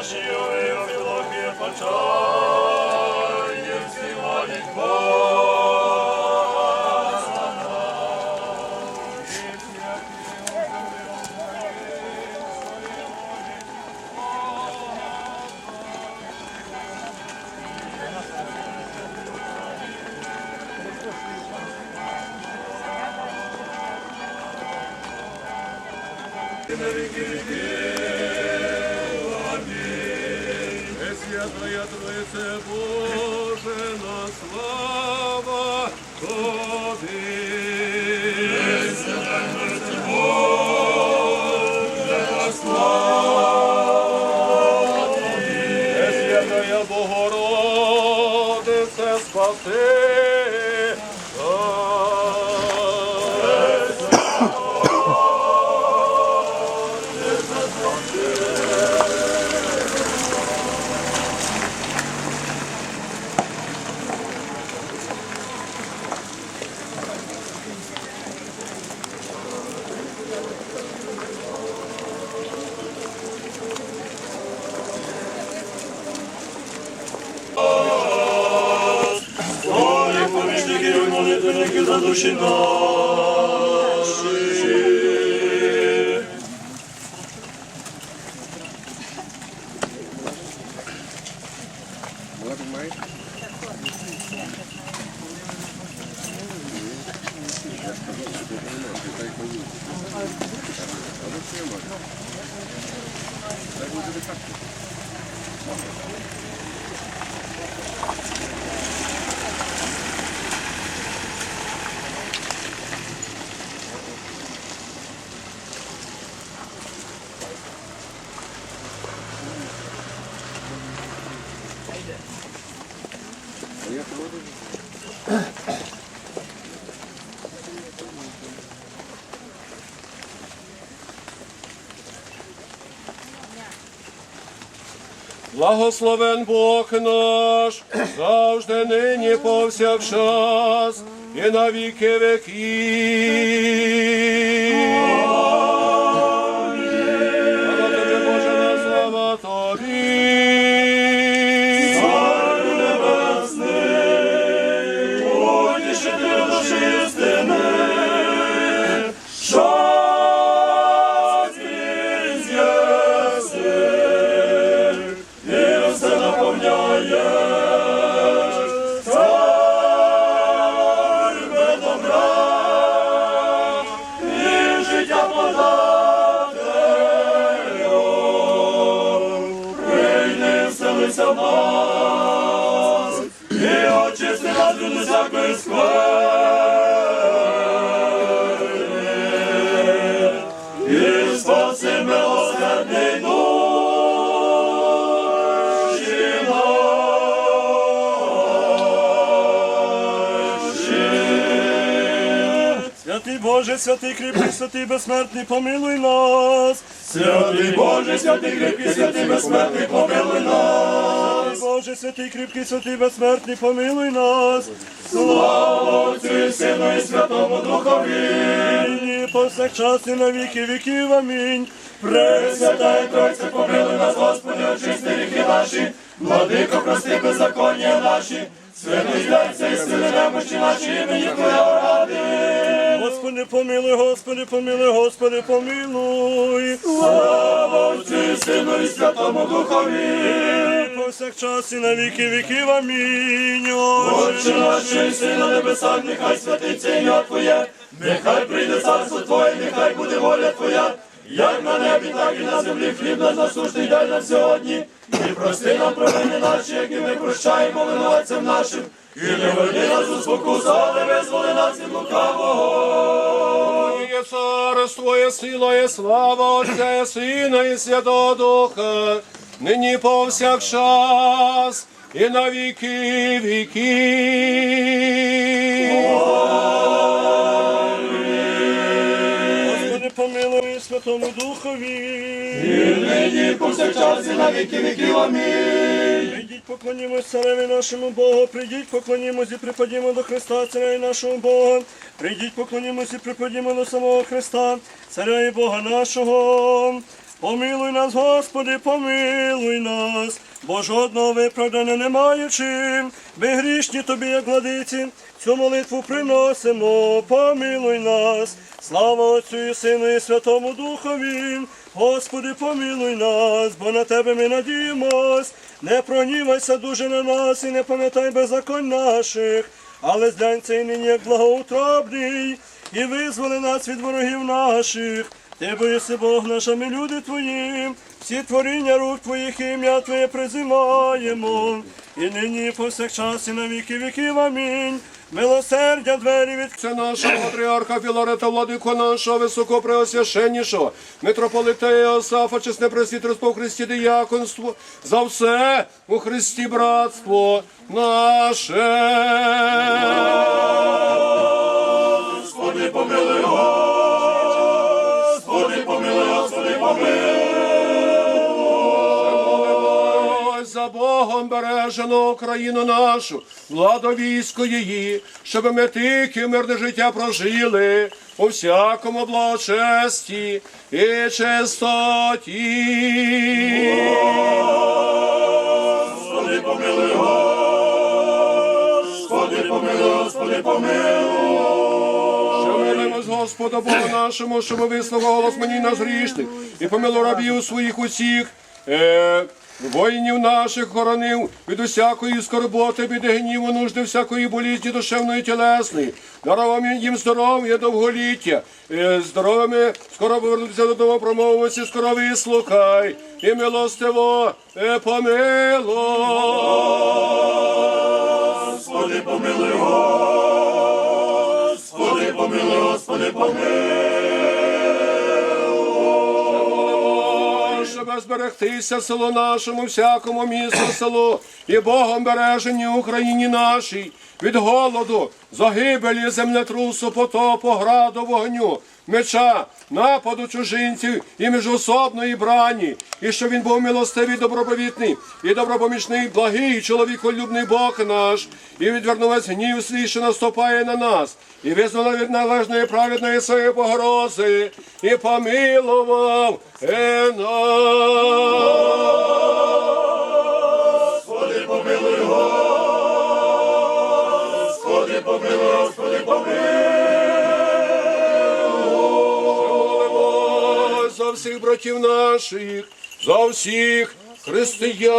наші ой, Філохи, почай, всі моліть Богородице, спаси. нас. Ой, помічники і молитвенники за душі наші. Благословен Бог наш, завжди нині повсякчас і на віки веків. Нас, і очисти нас від усякої скверни, і спаси милосердний душі наші. Святий Боже, святий кріпкий, святий безсмертний, помилуй нас. Святий Боже, святий кріпкий, святий безсмертний, помилуй нас. Боже, святий кріпкий, святий безсмертний, помилуй нас. Слава Отцю і Сину і Святому Духові. Нині повсякчас і на віки віків. Амінь. Пресвятая Тройця, помилуй нас, Господи, очисти ріхи наші, владико, прости беззаконня наші, святий зляйся і сили немощі наші, імені Твоя ради. Господи, помилуй, Господи, помилуй, Господи, помилуй. Слава Отцю і Сину і Святому Духові. Повсякчас і на віки віків. Амінь. Отче наш, що єси на небесах, нехай святиться ім'я Твоє, нехай прийде царство Твоє, нехай буде воля Твоя, як на небі, так і на землі хліб наш насущний дай нам сьогодні. І прости нам провини наші, які ми прощаємо винуватцям нашим. І не веди нас у спокусу, але визволи нас від лукавого. Є царство, є сила, є слава Отця, і Сина і Святого Духа, нині повсякчас і на віки віків. Господи, помилуй Святому Духові. Нині повсякчас і на віки віків. Амінь. Прийдіть, поклонімось цареві нашому Богу, прийдіть, поклонімось і припадімо до Христа, царя і нашого Бога. Прийдіть, поклонімось і припадімо до самого Христа, царя і Бога нашого. Помилуй нас, Господи, помилуй нас, бо жодного виправдання не маючи, ми грішні тобі, як владиці, цю молитву приносимо, помилуй нас, слава Отцю і Сину і Святому Духові. Господи, помилуй нас, бо на тебе ми надіємось, не прогнівайся дуже на нас і не пам'ятай беззаконь наших, але зглянься і нині як благоутробний, і визволи нас від ворогів наших. Ти боїси Бог наш, а ми люди твої, всі творіння рук твоїх ім'я Твоє призиваємо, і нині і повсякчас і на віки віків. Амінь. Милосердя двері від Це нашого патріарха Філарета, владико нашого високопреосвященнішого, митрополита Іосафа, чесне пресвітерство в Христі діяконство, за все у Христі братство наше. Господи, помилуй, за Богом бережену Україну нашу, владу військо її, щоб ми тихе мирне життя прожили у всякому благочесті і чистоті. Господи, помилуй, Господи, помилуй, Господи, помилуй. Господа Богу нашому, щоб вислухав голос мені нас грішних, і помилуй рабів своїх усіх. Е, Воїнів наших хоронив від усякої скорботи, біди гніву, нужди, всякої болізні душевної тілесної. Дарував їм здоров'я, довголіття, е, здоровими скоро повернутися додому, промовився, скоро вислухай, і милостиво е, помилуй. Господи, помилуй, помилуй, Господи, помилуй. щоб зберегтися село нашому, всякому місту село і Богом бережені Україні нашій від голоду, загибелі, землетрусу, потопу, граду, вогню, меча, нападу чужинців і міжособної брані, і щоб він був милостивий, доброповітний і добропомічний, благий, чоловіколюбний Бог наш, і відвернувець гнів свій, що наступає на нас, і визволив від належної праведної своєї погрози, і помилував е нас. Братів наших, за всіх християн.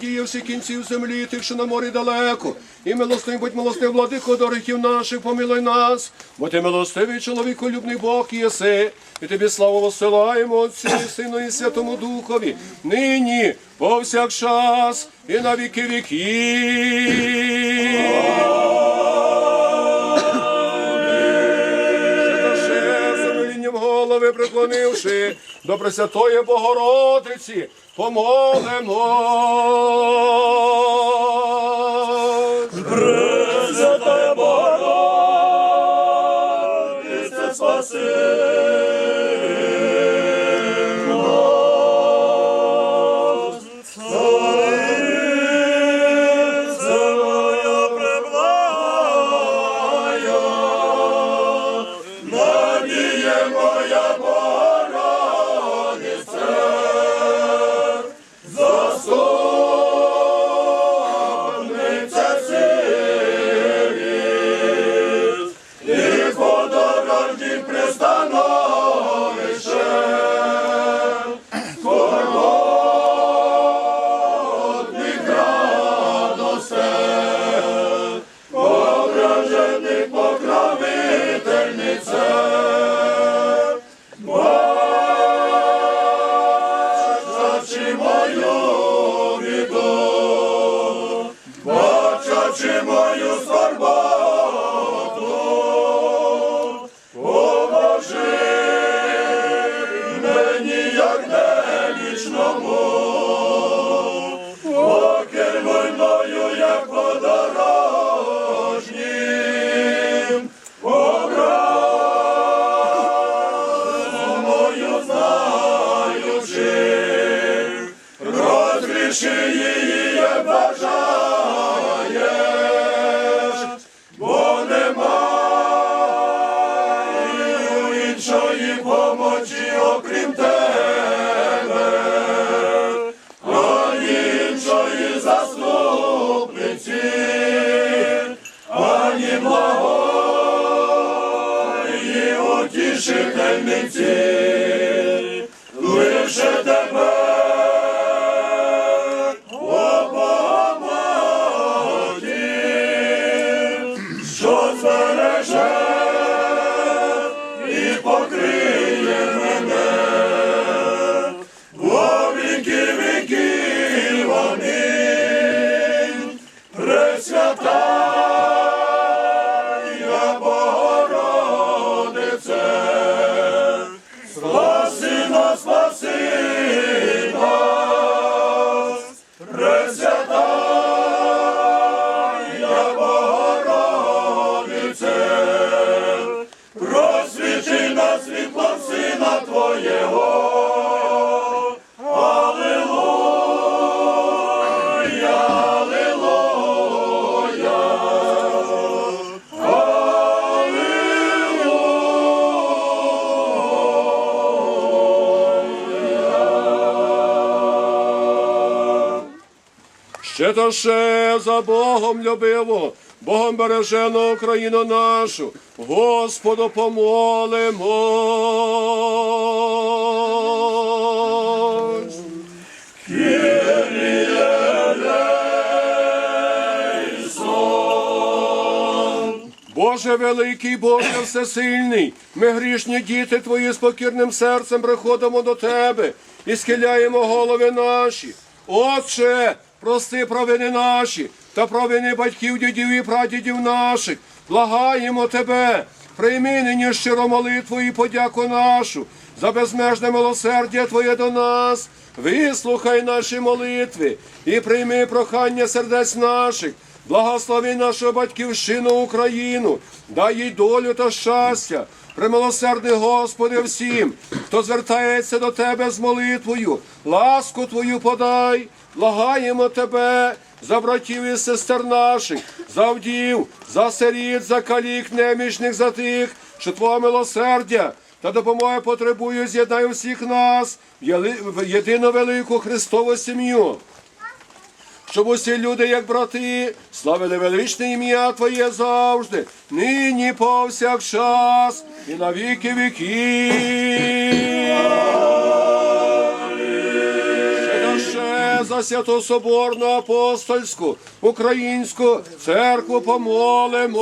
Спасителю наш надія всіх кінців землі, тих, що на морі далеко. І милостивий, будь милостив, владико дорогів наших, помилуй нас, бо ти милостивий чоловіколюбний Бог єси. І тобі славу посилаємо Отцю і Сину і Святому Духові, нині, повсякчас і на віки віків. Голови преклонивши до Пресвятої Богородиці, помолимо. утішительниці, лише тебе. Ще то ще за Богом любиво, Богом бережену Україну нашу, Господу помолимось. Боже великий, Боже всесильний, ми грішні діти Твої з покірним серцем приходимо до Тебе і схиляємо голови наші. Отче, прости провини наші та провини батьків, дідів і прадідів наших. Благаємо Тебе, прийми нині щиро молитву і подяку нашу за безмежне милосердя Твоє до нас. Вислухай наші молитви і прийми прохання сердець наших. Благослови нашу батьківщину Україну, дай їй долю та щастя. Примилосердний Господи всім, хто звертається до Тебе з молитвою, ласку Твою подай, благаємо Тебе за братів і сестер наших, за вдів, за сиріт, за калік, немічних, за тих, що Твого милосердя та допомоги потребують, з'єднай всіх нас в єдину велику Христову сім'ю щоб усі люди, як брати, славили величне ім'я Твоє завжди, нині повсякчас і на віки віків. За святособорну апостольську українську церкву помолимось.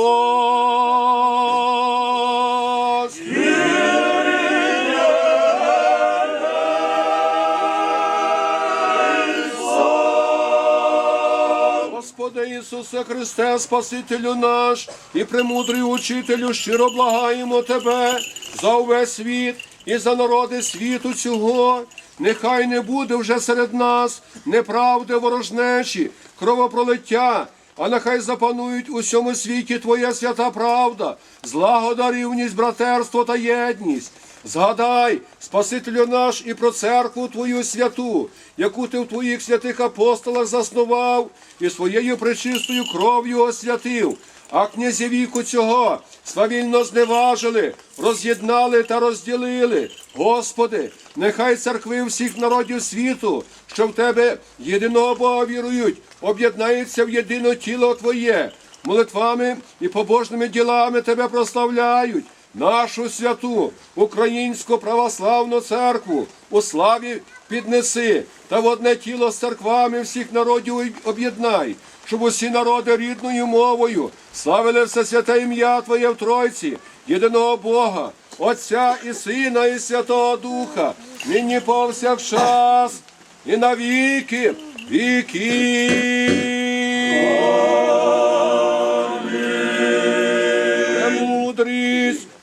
Господи Ісусе Христе, Спасителю наш і премудрий учителю, щиро благаємо Тебе за увесь світ і за народи світу цього. Нехай не буде вже серед нас неправди ворожнечі, кровопролиття, а нехай запанують у всьому світі Твоя свята правда, злагода, рівність, братерство та єдність. Згадай, Спасителю наш, і про церкву Твою святу, яку ти в Твоїх святих апостолах заснував і своєю пречистою кров'ю освятив. А князі віку цього свавільно зневажили, роз'єднали та розділили. Господи, нехай церкви всіх народів світу, що в Тебе єдиного Бога вірують, об'єднаються в єдине тіло Твоє, молитвами і побожними ділами Тебе прославляють. Нашу святу українську православну церкву у славі піднеси. Та в одне тіло з церквами всіх народів об'єднай, щоб усі народи рідною мовою славили все святе ім'я Твоє в Тройці, єдиного Бога, Отця і Сина, і Святого Духа, нині повсякчас і на віки віки.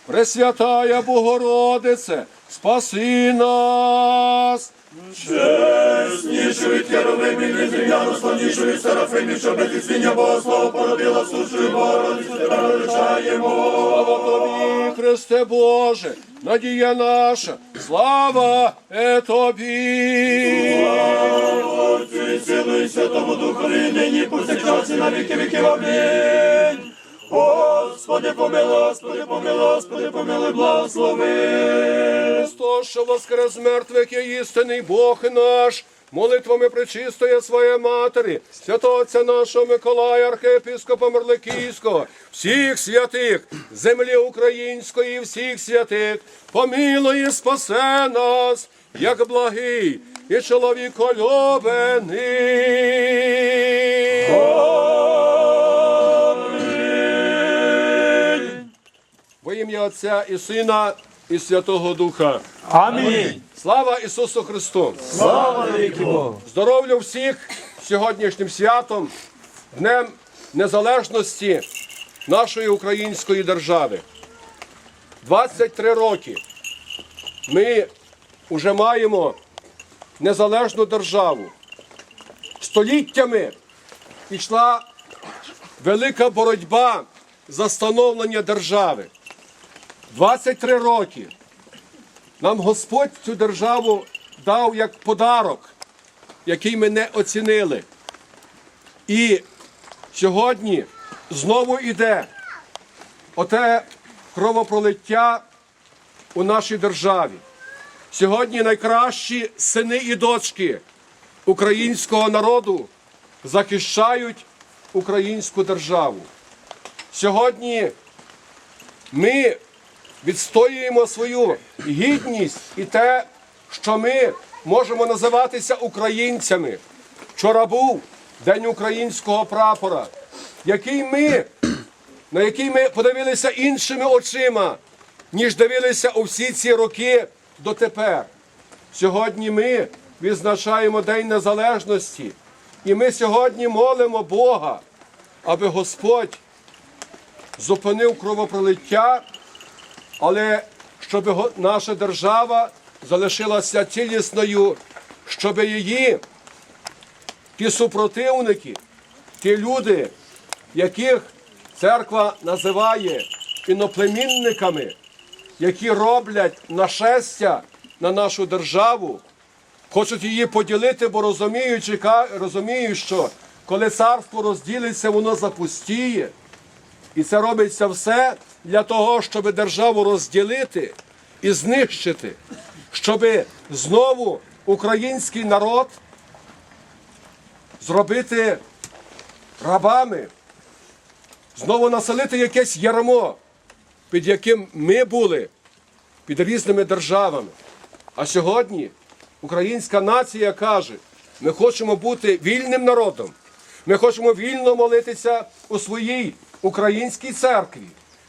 Пресвятая Богородице, спаси нас. Честь Яснішу від Єровимів, від рівняно славнішу від Серафимів, що без Бога Слово породила сущою Богородицю, величаємо. Тобі, Христе Боже, надія наша, слава е тобі. Отцю і Сину і Святому Духові, нині повсякчас і на віки віків. Амінь. Господи, помилуй, Господи, помилуй, Господи, помилуй, благослови. Христос, що воскрес мертвих є істинний Бог наш, молитвами причистої своєї матері, святого Отця нашого Миколая, архієпископа Мерликійського, всіх святих, землі української, всіх святих, помилуй і спасе нас, як благий і чоловіколюбений. Ім'я Отця і Сина, і Святого Духа. Амінь. Слава Ісусу Христу! Слава Богу. Здоров'я всіх сьогоднішнім святом, Днем Незалежності нашої української держави. 23 роки ми вже маємо незалежну державу. Століттями пішла велика боротьба за становлення держави. 23 роки нам Господь цю державу дав як подарок, який ми не оцінили. І сьогодні знову йде оте кровопролиття у нашій державі. Сьогодні найкращі сини і дочки українського народу захищають українську державу. Сьогодні ми відстоюємо свою гідність і те, що ми можемо називатися українцями. Вчора був День українського прапора, який ми, на який ми подивилися іншими очима, ніж дивилися у всі ці роки дотепер. Сьогодні ми відзначаємо День Незалежності, і ми сьогодні молимо Бога, аби Господь зупинив кровопролиття але щоб наша держава залишилася цілісною, щоб її ті супротивники, ті люди, яких церква називає іноплемінниками, які роблять нашестя на нашу державу, хочуть її поділити, бо розуміючи, розуміють, що коли царство розділиться, воно запустіє. І це робиться все для того, щоб державу розділити і знищити, щоб знову український народ зробити рабами, знову населити якесь ярмо, під яким ми були, під різними державами. А сьогодні українська нація каже, ми хочемо бути вільним народом. Ми хочемо вільно молитися у своїй українській церкві.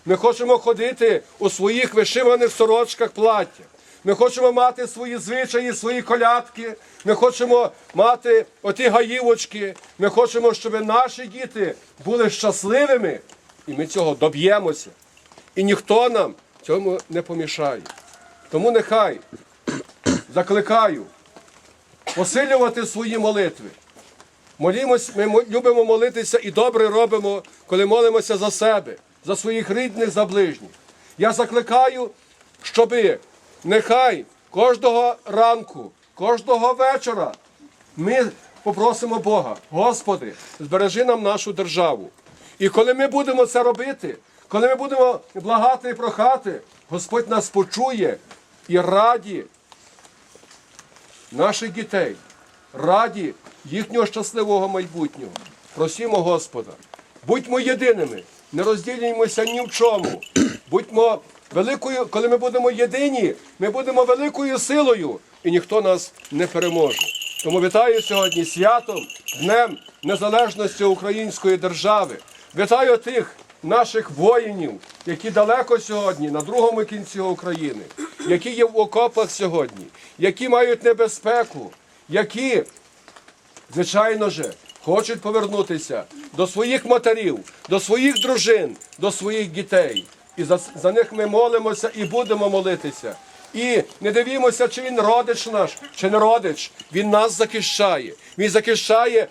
Ми хочемо ходити у своїх вишиваних сорочках плаття. Ми хочемо мати свої звичаї, свої колядки. Ми хочемо мати оті гаївочки. Ми хочемо, щоб наші діти були щасливими, і ми цього доб'ємося. І ніхто нам цьому не помішає. Тому нехай закликаю посилювати свої молитви. Молімось, ми любимо молитися і добре робимо, коли молимося за себе, за своїх рідних, за ближніх. Я закликаю, щоби нехай кожного ранку, кожного вечора ми попросимо Бога, Господи, збережи нам нашу державу. І коли ми будемо це робити, коли ми будемо благати і прохати, Господь нас почує і раді наших дітей, раді їхнього щасливого майбутнього. Просімо Господа, будьмо єдиними, не розділюємося ні в чому. Будьмо великою, коли ми будемо єдині, ми будемо великою силою, і ніхто нас не переможе. Тому вітаю сьогодні святом, Днем Незалежності Української держави. Вітаю тих наших воїнів, які далеко сьогодні, на другому кінці України, які є в окопах сьогодні, які мають небезпеку, які звичайно же, хочуть повернутися до своїх матерів, до своїх дружин, до своїх дітей. І за, за них ми молимося і будемо молитися. І не дивімося, чи він родич наш, чи не родич. Він нас захищає. Він захищає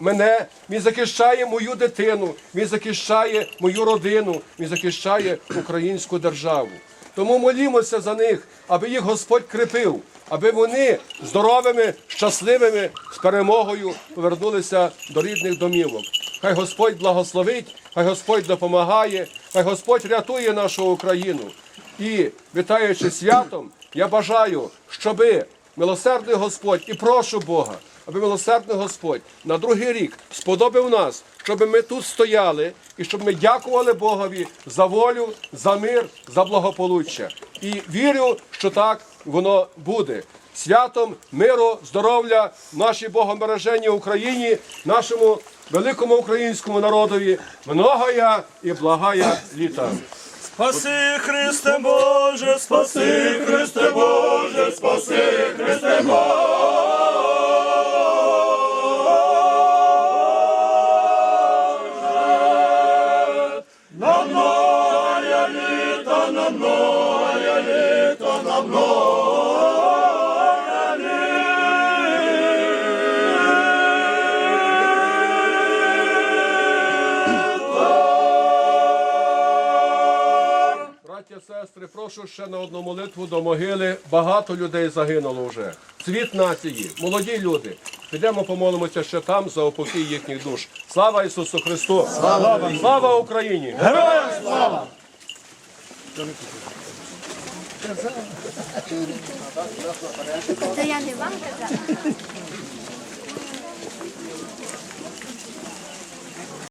мене, він захищає мою дитину, він захищає мою родину, він захищає українську державу. Тому молімося за них, аби їх Господь крепив, аби вони здоровими, щасливими з перемогою повернулися до рідних домівок. Хай Господь благословить, хай Господь допомагає, хай Господь рятує нашу Україну. І вітаючи святом, я бажаю, щоби милосердний Господь і прошу Бога, аби милосердний Господь на другий рік сподобав нас, щоб ми тут стояли і щоб ми дякували Богові за волю, за мир, за благополуччя. І вірю, що так воно буде. Святом миру, здоров'я нашій богомереженій Україні, нашому великому українському народові, многая і благая літа. Спаси Христе Боже, спаси Христе Боже, спаси Христе Боже. На многое літа, на многое сестри, прошу ще на одну молитву до могили. Багато людей загинуло вже. Цвіт нації, молоді люди. Підемо помолимося ще там за упокій їхніх душ. Слава Ісусу Христу! Слава, слава Україні! Та я не вам казала.